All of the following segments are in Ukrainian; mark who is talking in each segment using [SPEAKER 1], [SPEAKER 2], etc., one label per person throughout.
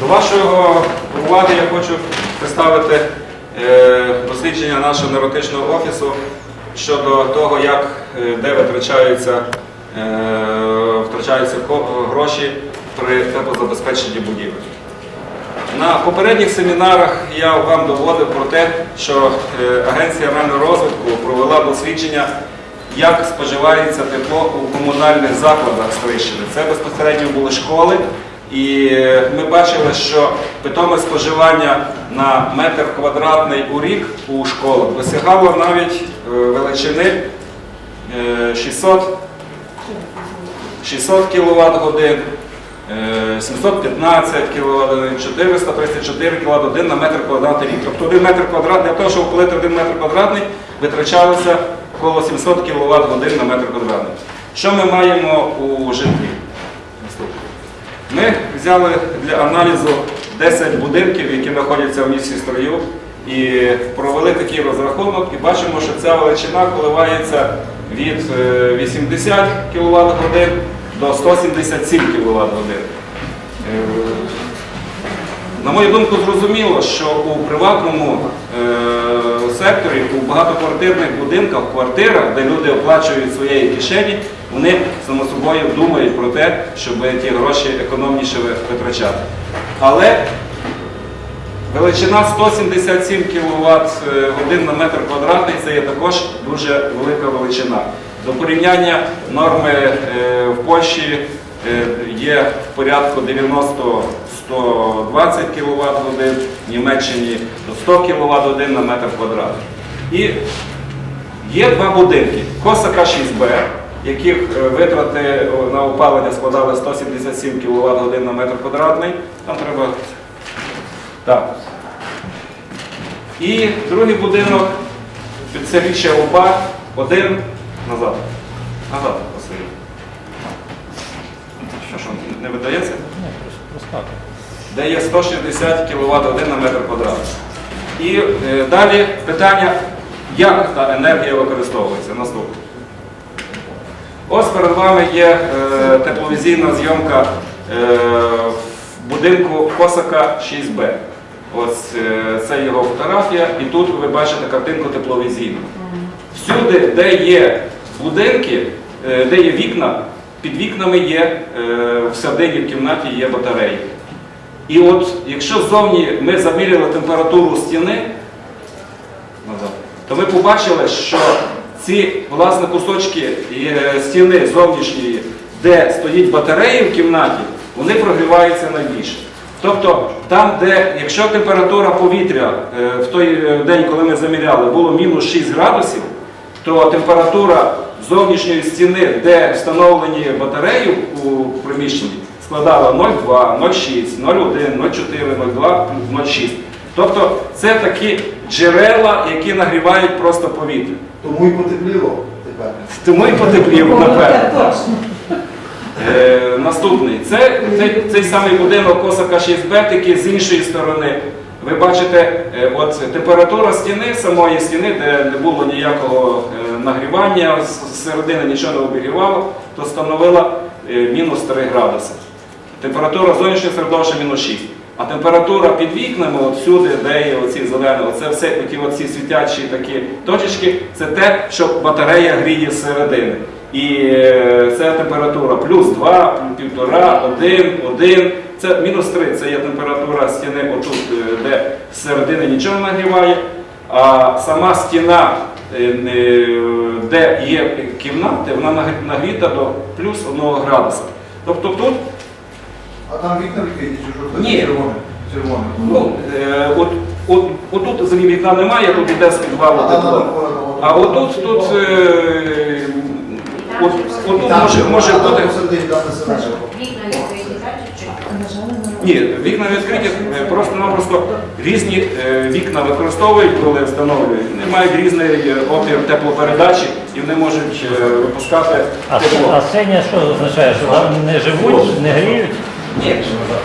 [SPEAKER 1] До вашого уваги я хочу представити е, дослідження нашого енергетичного офісу щодо того, як е, де витрачаються, е, втрачаються гроші при теплозабезпеченні будівель. На попередніх семінарах я вам доводив про те, що Агенція реального розвитку провела дослідження, як споживається тепло у комунальних закладах Стрийщини. Це безпосередньо були школи, і е, ми бачили, що питоме споживання на метр квадратний у рік у школах досягало навіть е, величини е, 600 600 кВт годин, 715 кВт годин, 434 кВт годин на метр квадратний рік. Тобто 1 метр квадратний, для того, щоб опалити 1 метр квадратний, витрачалося коло 700 кВт годин на метр квадратний. Що ми маємо у житлі? Ми взяли для аналізу 10 будинків, які знаходяться в місті Строю, і провели такий розрахунок, і бачимо, що ця величина коливається від е, 80 кВт годин до 177 кВт годин. Е, На мою думку, зрозуміло, що у приватному е, секторі, у багатоквартирних будинках, квартирах, де люди оплачують своєї кишені, вони само собою думають про те, щоб ті гроші економніше витрачати. Але величина 177 кВт годин на метр квадратний це є також дуже велика величина. До порівняння норми е, в Польщі е, є в порядку 90-120 кВт годин, в Німеччині до 100 кВт годин на метр квадратний. І Є два будинки. Косака 6Б, яких е, витрати на опалення складали 177 кВт годин на метр квадратний. Там треба. Так. І другий будинок підсеріччя ОПА один назад. Назад, Василь. Що, що, не видається? Де є 160 кВт годин на метр квадратний. І е, далі питання, як та енергія використовується. Наступне. Ось перед вами є е, тепловізійна зйомка е, в будинку Косака 6Б. Ось е, це його фотографія, і тут ви бачите картинку тепловізійну. Всюди, де є будинки, е, де є вікна, під вікнами є е, всередині в кімнаті є батареї. І от якщо ззовні ми заміряли температуру стіни, то ми побачили, що ці власне кусочки е, стіни зовнішньої, де стоїть батареї в кімнаті, вони прогріваються найбільше. Тобто там, де якщо температура повітря е, в той е, день, коли ми заміряли, було мінус 6 градусів, то температура зовнішньої стіни, де встановлені батареї у приміщенні, складала 0,2, 0,6, 0,1, 0,4, 0,2, 0,6. Тобто це такі джерела, які нагрівають просто повітря.
[SPEAKER 2] Тому і потепліло тепер.
[SPEAKER 1] Тому і потепліло, напевно. Е, наступний. Це, цей, цей самий будинок Косака 6Б, тільки з іншої сторони. Ви бачите, е, от температура стіни, самої стіни, де не було ніякого е, нагрівання, з з середини нічого не обігрівало, то становила е, мінус 3 градуси. Температура зовнішнього середовища мінус 6. А температура під вікнами, от всюди, де є оці зелені, оце все оті оці світячі такі точечки, це те, що батарея гріє зсередини. І е, це температура плюс 2, півтора, 1, 1. Це мінус 3, це є температура стіни отут, е, де зсередини нічого не нагріває. А сама стіна, е, де є кімнати, вона нагріта до плюс 1 градуса. Тобто тут
[SPEAKER 2] А там вікна відкриті чи що?
[SPEAKER 1] Ні.
[SPEAKER 2] Червоне. Червоне.
[SPEAKER 1] Ну, е, от, от, отут взагалі вікна немає, тут іде з підвалу
[SPEAKER 2] А там
[SPEAKER 1] тепло. А отут тут, е, от, отут
[SPEAKER 2] Там
[SPEAKER 1] може, може
[SPEAKER 2] а там
[SPEAKER 1] бути.
[SPEAKER 2] посередині, там не.
[SPEAKER 3] Вікна відкриті, так, чи що?
[SPEAKER 1] Ні, вікна відкриті, е, просто-напросто різні е, вікна використовують, коли встановлюють. Вони мають різний е, опір теплопередачі і вони можуть е, випускати
[SPEAKER 4] А,
[SPEAKER 1] тепло.
[SPEAKER 4] а синя що означає? Що там не живуть, не гріють?
[SPEAKER 1] Ні,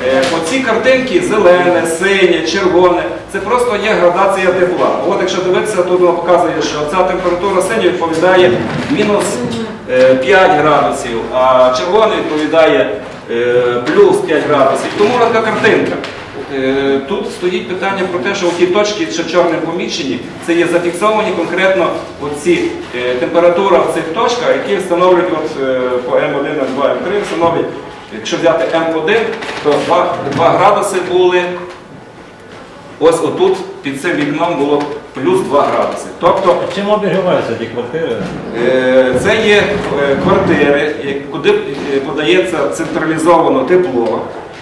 [SPEAKER 1] е, оці картинки зелене, синє, червоне, це просто є градація тепла. От якщо дивитися, тут воно показує, що ця температура синя відповідає мінус е, 5 градусів, а червоний відповідає е, плюс 5 градусів. Тому така картинка. Е, Тут стоїть питання про те, що ті точки, що чорним помічені, це є зафіксовані конкретно оці е, температура в цих точках, які встановлюють от, е, по М1, М2, М3, встановлюють, якщо взяти М1, то 2, 2 градуси були, ось отут під цим вікном було плюс 2 градуси. Тобто
[SPEAKER 4] А чим обігріваються ті квартири?
[SPEAKER 1] Е, Це є е, квартири, е, куди е, подається централізовано тепло.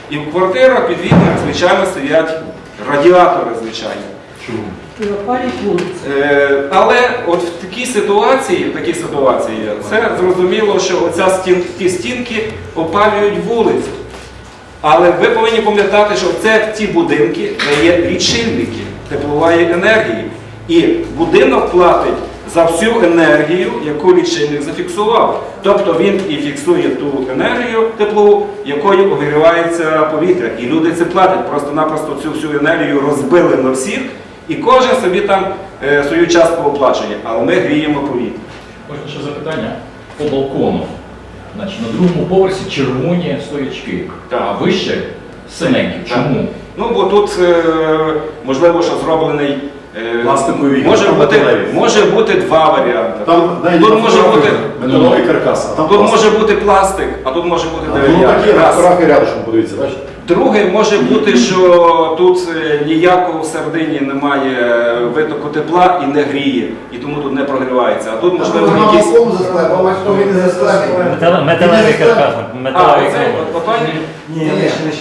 [SPEAKER 1] І в квартирах під вікнами, звичайно, стоять радіатори, звичайно.
[SPEAKER 5] Вулиці.
[SPEAKER 1] Е, Але от в такій ситуації, в такій ситуації, це зрозуміло, що оця стін, ті стінки опалюють вулицю. Але ви повинні пам'ятати, що це ті будинки, де є лічильники теплової енергії. І будинок платить за всю енергію, яку лічильник зафіксував. Тобто він і фіксує ту енергію теплову, якою обігрівається повітря. І люди це платять. Просто-напросто цю всю енергію розбили на всіх, і кожен собі там е, свою частку оплачує. Але ми гріємо повітря.
[SPEAKER 6] Можна ще запитання по балкону. Значить, на другому поверсі червоні стоячки,
[SPEAKER 1] Так.
[SPEAKER 6] а вище синенькі.
[SPEAKER 1] Так.
[SPEAKER 6] Чому?
[SPEAKER 1] Ну, бо тут е, можливо, що зроблений. е,
[SPEAKER 7] Пластикові
[SPEAKER 1] може бути,
[SPEAKER 7] металеві.
[SPEAKER 1] може бути два варіанти.
[SPEAKER 7] Там навіть
[SPEAKER 1] Тут може бути,
[SPEAKER 7] металовий каркас, а там
[SPEAKER 1] тут
[SPEAKER 7] пластик.
[SPEAKER 1] може бути пластик, а тут може бути
[SPEAKER 7] Ну
[SPEAKER 1] дерев'яний.
[SPEAKER 7] такі
[SPEAKER 1] Раз.
[SPEAKER 7] фотографії рядышком, подивіться, бачите?
[SPEAKER 1] Друге, може бути, що тут е, ніякого всередині немає витоку тепла і не гріє, і тому тут не прогрівається. А тут можливо якісь.
[SPEAKER 2] не
[SPEAKER 4] Металевий каркас, металевий.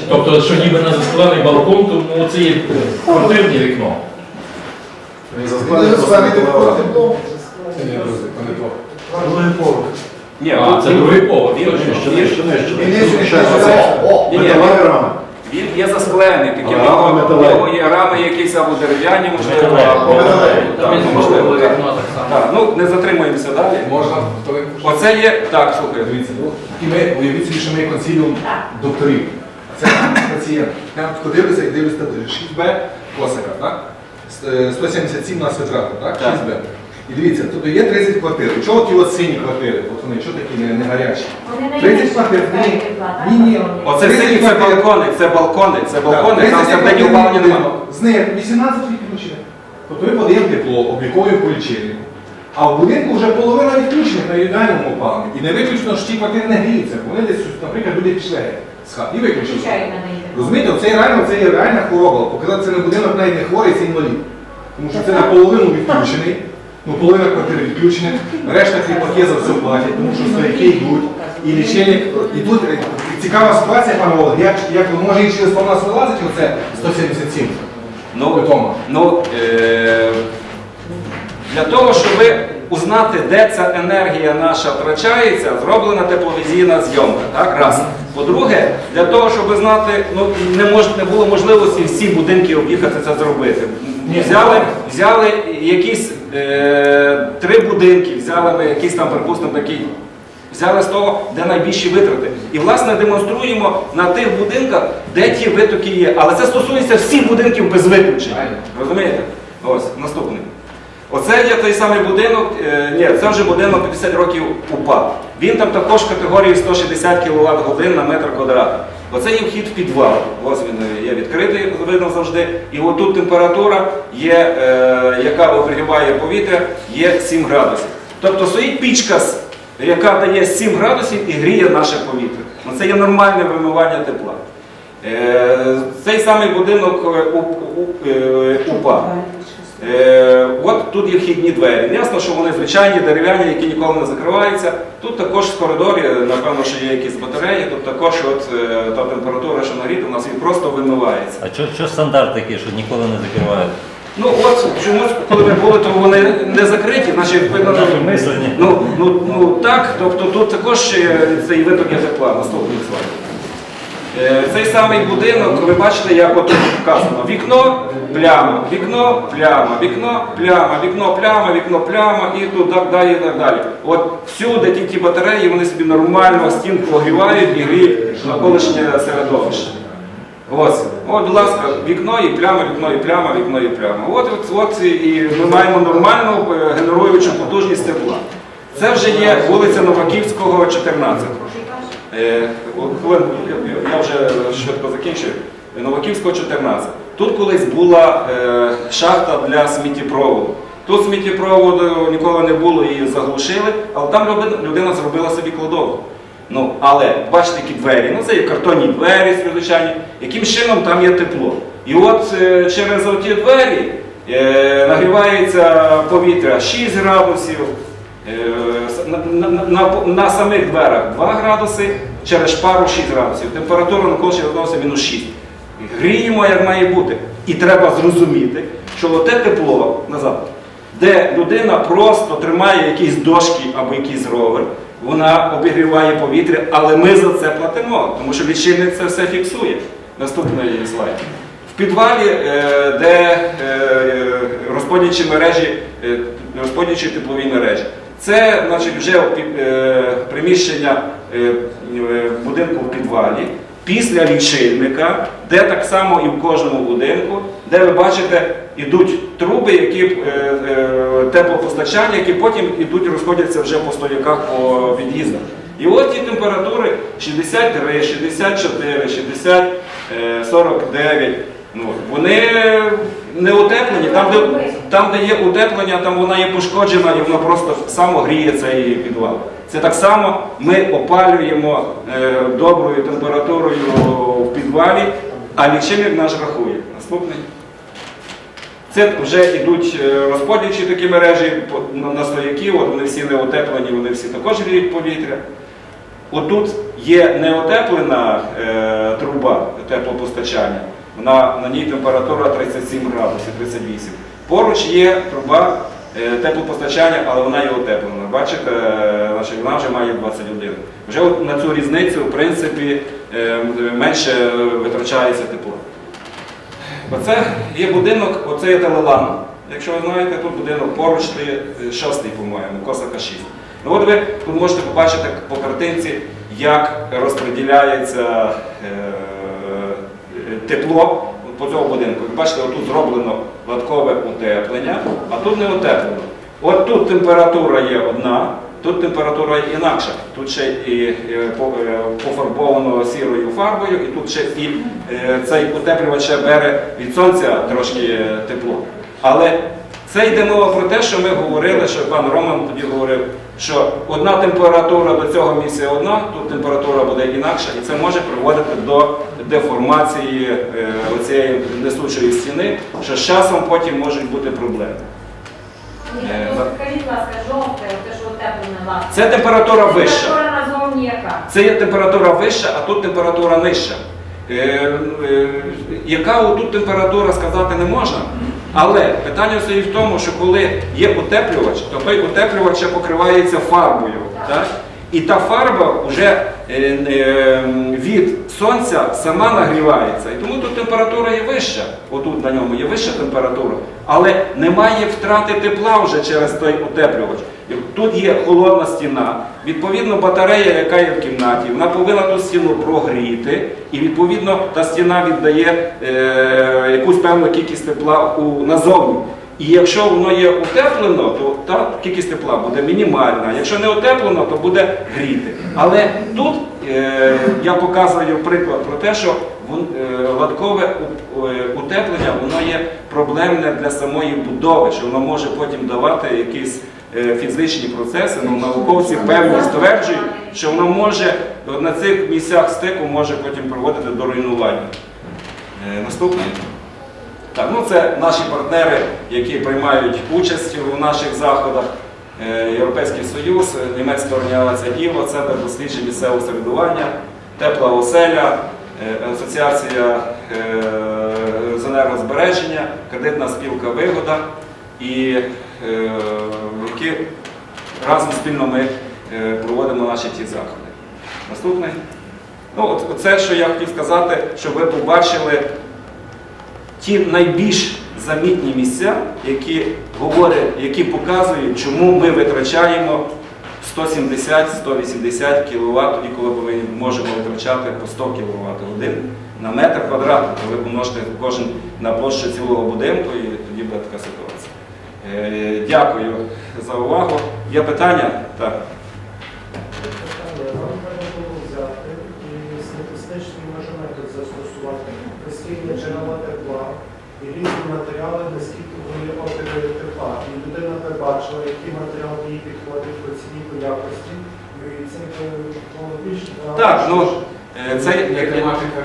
[SPEAKER 6] Тобто, що ніби на засклений балкон, тому це є квартирне вікно.
[SPEAKER 2] Не
[SPEAKER 7] просто
[SPEAKER 2] засклепав,
[SPEAKER 7] металевий.
[SPEAKER 2] тепло. Другий поверх.
[SPEAKER 1] Ні,
[SPEAKER 6] А, це другий поверх,
[SPEAKER 1] він-
[SPEAKER 6] точно.
[SPEAKER 1] Він-
[SPEAKER 7] нижче, нижче.
[SPEAKER 2] Нижче,
[SPEAKER 7] Ще
[SPEAKER 2] нижче. О,
[SPEAKER 1] Ні, ні,
[SPEAKER 7] Металеві рами.
[SPEAKER 1] Він є засклений, такі
[SPEAKER 7] А,
[SPEAKER 1] в нього- в
[SPEAKER 7] металеві.
[SPEAKER 1] нього є рами якісь або дерев'яні, можливо,
[SPEAKER 4] Металеві.
[SPEAKER 1] або
[SPEAKER 2] Металеві.
[SPEAKER 1] Так,
[SPEAKER 6] Там
[SPEAKER 1] можливо, так.
[SPEAKER 6] так
[SPEAKER 1] ну не затримуємося далі.
[SPEAKER 8] Можна?
[SPEAKER 1] Оце є. Так, слухай.
[SPEAKER 8] Дивіться, і ми уявіть собі, що ми консиліум докторів. Це пацієнт. Я подивлюся і дивлюся таблицю. 6Б косика, так? С- е, 177 у нас витрата, так?
[SPEAKER 1] Так.
[SPEAKER 8] 6Б. І дивіться, тут є 30 квартир. Чого ті от сині квартири? От вони, що такі не, не гарячі?
[SPEAKER 3] Вони не
[SPEAKER 8] 30
[SPEAKER 3] йдуть
[SPEAKER 8] квартир. Ні, ні, ні.
[SPEAKER 1] Оце
[SPEAKER 8] 30
[SPEAKER 1] сині це
[SPEAKER 8] квартир.
[SPEAKER 1] балкони, це балкони, це балкони, там всередині опалення немає.
[SPEAKER 8] З них 18 відключених. Тобто ми подаємо тепло, обліковуємо по лічильнику. А в будинку вже половина відключених на індивідуальному опаленні. І не виключно, що ті квартири не гріються. Вони десь, наприклад, люди пішли з хат і виключили. Розумієте, це реально це є реальна хвороба. Показати це не будинок навіть не хворий, це інвалід. Тому що це наполовину відключений, ну половина квартири відключених, решта кріпаки за все платять, тому що стояки йдуть, і лічильник. І тут е, цікава ситуація, пане Володь, як, як може і через нас вилазить оце 177
[SPEAKER 1] Ну, ну е, для того, щоб узнати, де ця енергія наша втрачається, зроблена тепловізійна зйомка. Так? Раз. По-друге, для того, щоб знати, ну не мож, не було можливості всі будинки об'їхати це зробити. Взяли, взяли якісь три будинки, взяли ми якийсь там, припустимо, такий. Взяли з того, де найбільші витрати. І, власне, демонструємо на тих будинках, де ті витоки є. Але це стосується всіх будинків без виключення. Розумієте? Ось, наступний. Оце є той самий будинок, е, ні, це вже будинок 50 років УПА. Він там також категорії 160 кВт годин на метр квадратний. Оце є вхід в підвал. Ось він е, є відкритий, видно завжди. І отут температура є, е, яка обігріває повітря, є 7 градусів. Тобто стоїть пічка, яка дає 7 градусів і гріє наше повітря. Ну, Це є нормальне вимивання тепла. Е, Цей самий будинок е, е, УПА. Е, От тут є вхідні двері. Ясно, що вони звичайні, дерев'яні, які ніколи не закриваються. Тут також в коридорі, напевно, що є якісь батареї, тут також от, е, та температура, що нагріта, у нас він просто вимивається.
[SPEAKER 4] А що, що стандарт такий, що ніколи не закривають?
[SPEAKER 1] Ну от чомусь, коли ми були, то вони не закриті, значить відповідно.
[SPEAKER 4] Наші мислення.
[SPEAKER 1] Ну, ну, ну так, тобто тут також е, цей виток є тепла, наступний слайд. Е, Цей самий будинок, ви бачите, як от вказано. Вікно, пляма, вікно, пляма, вікно, пляма, вікно, пляма, вікно, пляма і так далі, і так далі. От всюди ті, ті батареї, вони собі нормально стінку огрівають і гріють навколишнє середовище. Ось, от, будь ласка, вікно і пляма, вікно і пляма, вікно і пляма. От, от, от і ми маємо нормальну е, генеруючу потужність тепла. Це вже є вулиця Новаківського, 14. Е, я, вже швидко закінчую. Новаківського 14. Тут колись була е, шахта для сміттєпроводу. Тут сміттєпроводу ніколи не було, її заглушили, але там людина, зробила собі кладовку. Ну, але бачите, які двері, ну це є картонні двері, звичайні, яким чином там є тепло. І от е, через оті двері нагрівається повітря 6 градусів, на, на, на, на самих дверах 2 градуси, через шпару 6 градусів. Температура навколишнього середовища мінус 6. Гріємо, як має бути. І треба зрозуміти, що оте тепло назад, де людина просто тримає якісь дошки або якийсь ровер, вона обігріває повітря, але ми за це платимо, тому що лічильник це все фіксує. Наступний слайд. В підвалі, е, де е, розподільчі мережі, е, розподільчі теплові мережі. Це значить, вже е, приміщення е, е, будинку в підвалі після лічильника, де так само і в кожному будинку, де ви бачите, йдуть труби, які теплопостачання, які потім йдуть розходяться вже по стояках по під'їздах. І от ті температури 63, 64, 60, е, 49. Ну, вони не утеплені. Там де, там, де є утеплення, там вона є пошкоджена і вона просто само гріє цей підвал. Це так само ми опалюємо е, доброю температурою в підвалі, а лічильник наш рахує. Наступний. Це вже йдуть е, розподільчі такі мережі на, от вони всі не утеплені, вони всі також гріють повітря. Отут є неотеплена е, труба теплопостачання, вона, на ній температура 37 градусів, 38. Поруч є труба е, теплопостачання, але вона є утеплена. Бачите, е, вона вже має 21. Вже от на цю різницю, в принципі, е, менше витрачається тепло. Оце є будинок, оце є телелан. Якщо ви знаєте, тут будинок поруч, шостий, по-моєму, Косака 6. Ну от ви тут можете побачити по картинці, як розподіляється тепло по цьому будинку. Ви бачите, отут зроблено латкове утеплення, а тут не утеплено. От тут температура є одна, тут температура інакша. Тут ще і е, е, пофарбовано сірою фарбою, і тут ще і е, цей утеплювач ще бере від сонця трошки тепло. Але це йде мова про те, що ми говорили, що пан Роман тоді говорив, що одна температура до цього місця одна, тут температура буде інакша, і це може приводити до деформації е, оцієї несучої стіни, що з часом потім можуть бути проблеми.
[SPEAKER 3] Ні,
[SPEAKER 1] Е,
[SPEAKER 3] ну, Скажіть, будь ласка, жовте, те, що утеплене вас.
[SPEAKER 1] Це температура вища.
[SPEAKER 3] Температура назовні яка?
[SPEAKER 1] Це є температура вища, а тут температура нижча. Е, е, яка тут температура сказати не можна. Але питання стоїть в тому, що коли є утеплювач, то той утеплювач ще покривається фарбою. Так? І та фарба вже е, е, від сонця сама нагрівається. І тому тут температура є вища. Отут на ньому є вища температура, але немає втрати тепла вже через той утеплювач. Тут є холодна стіна, відповідно, батарея, яка є в кімнаті, вона повинна ту стіну прогріти, і відповідно та стіна віддає е, якусь певну кількість тепла назовні. І якщо воно є утеплено, то та кількість тепла буде мінімальна. Якщо не утеплено, то буде гріти. Але тут е, я показую приклад про те, що е, латкове е, утеплення воно є проблемне для самої будови, що воно може потім давати якісь е, фізичні процеси. Ну, науковці певні стверджують, що воно може на цих місцях стику може потім приводити до руйнування. Е, Наступний. Так, ну це наші партнери, які приймають участь у наших заходах. Е, Європейський Союз, е, німецька організація ІВО, Центр досліджень місцевого середування, Тепла оселя, е, Асоціація з енергозбереження, кредитна спілка Вигода, і які разом спільно ми проводимо наші ті заходи. Наступний. Ну, от, оце, що я хотів сказати, щоб ви побачили ті найбільш замітні місця, які говорять, які показують, чому ми витрачаємо 170-180 кВт, тоді коли ми можемо витрачати по 100 кВт годин на метр квадратний, то ви помножите кожен на площу цілого будинку і тоді буде така ситуація. Е, Дякую за увагу. Є питання? Так.
[SPEAKER 2] Нам треба було взяти і статистичний може метод застосувати. При увагу. І різні матеріали, наскільки вони опери тепла. І людина побачила, який матеріал їй підходить по ціні, по якості. І це було більше.
[SPEAKER 1] Так, ну е, це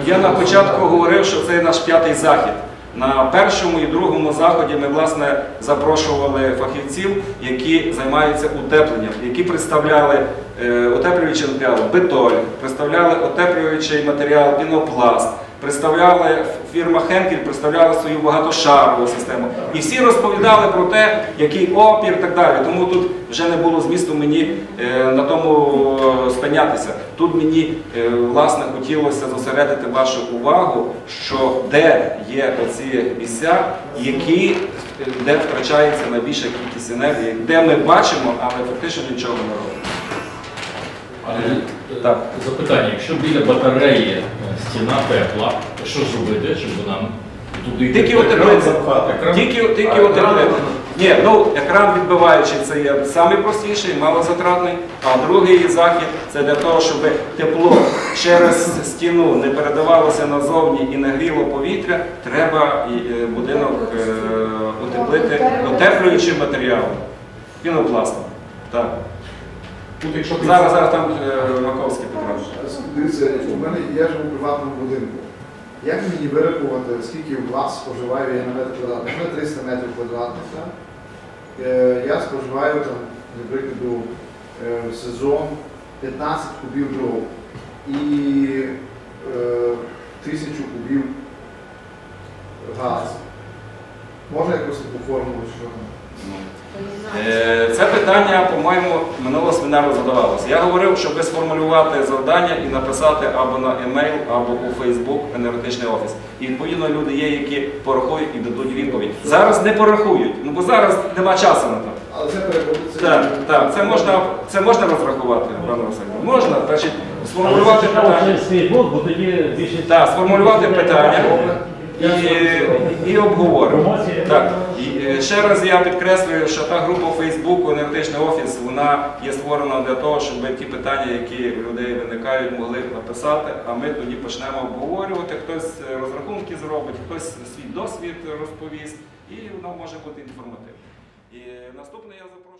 [SPEAKER 1] я на початку говорив, що це наш п'ятий захід. На першому і другому заході ми власне запрошували фахівців, які займаються утепленням, які представляли е, утеплюючий матеріал бетоль, представляли утеплюючий матеріал пінопласт, представляли фірма Хенкель, представляла свою багатошарову систему. І всі розповідали про те, який опір і так далі. Тому тут вже не було змісту мені е, на тому е, спинятися. Тут мені е, власне хотілося зосередити вашу увагу, що де є оці місця, які де втрачається найбільша кількість енергії, де ми бачимо, але фактично нічого не робимо.
[SPEAKER 6] Але
[SPEAKER 1] Так.
[SPEAKER 6] е, запитання, якщо біля батареї е, стіна тепла, то що ж робити, щоб вона туди
[SPEAKER 1] Тільки
[SPEAKER 6] тепло?
[SPEAKER 1] Тільки, тільки
[SPEAKER 8] А.
[SPEAKER 1] Ні, ну екран відбиваючий це є найпростіший, малозатратний. А другий захід це для того, щоб тепло через стіну не передавалося назовні і не гріло повітря, треба е, будинок е, утеплити утеплюючим матеріалом. Пінопластом. Так.
[SPEAKER 8] Тут, якщо
[SPEAKER 1] Зараз, зараз там е, Маковський поправить.
[SPEAKER 2] Дивіться, у мене я живу в приватному будинку. Як мені вирахувати, скільки вас споживаю я на метр квадратний? У мене 300 метрів квадратних. так? Е, Я споживаю там, наприклад, е, в сезон 15 кубів дров і е, 1000 кубів газу. Можна якось таку формулу, що
[SPEAKER 1] Це питання, по-моєму, минулого семінару задавалося. Я говорив, щоб сформулювати завдання і написати або на емейл, або у Фейсбук енергетичний офіс. І відповідно люди є, які порахують і дадуть відповідь. Зараз не порахують, ну бо зараз нема часу на то.
[SPEAKER 2] Але це.
[SPEAKER 1] Так, так, це можна, це можна розрахувати, пане Василь? Можна, значить, сформулювати питання.
[SPEAKER 4] через Фейсбук, бо тоді більше...
[SPEAKER 1] Так, сформулювати питання і, і обговоримо. Так, е, ще раз я підкреслюю, що та група Фейсбуку, енергетичний офіс, вона є створена для того, щоб ті питання, які у людей виникають, могли написати, а ми тоді почнемо обговорювати. Хтось е, розрахунки зробить, хтось свій досвід розповість, і воно може бути інформативним. І наступне я запрошую.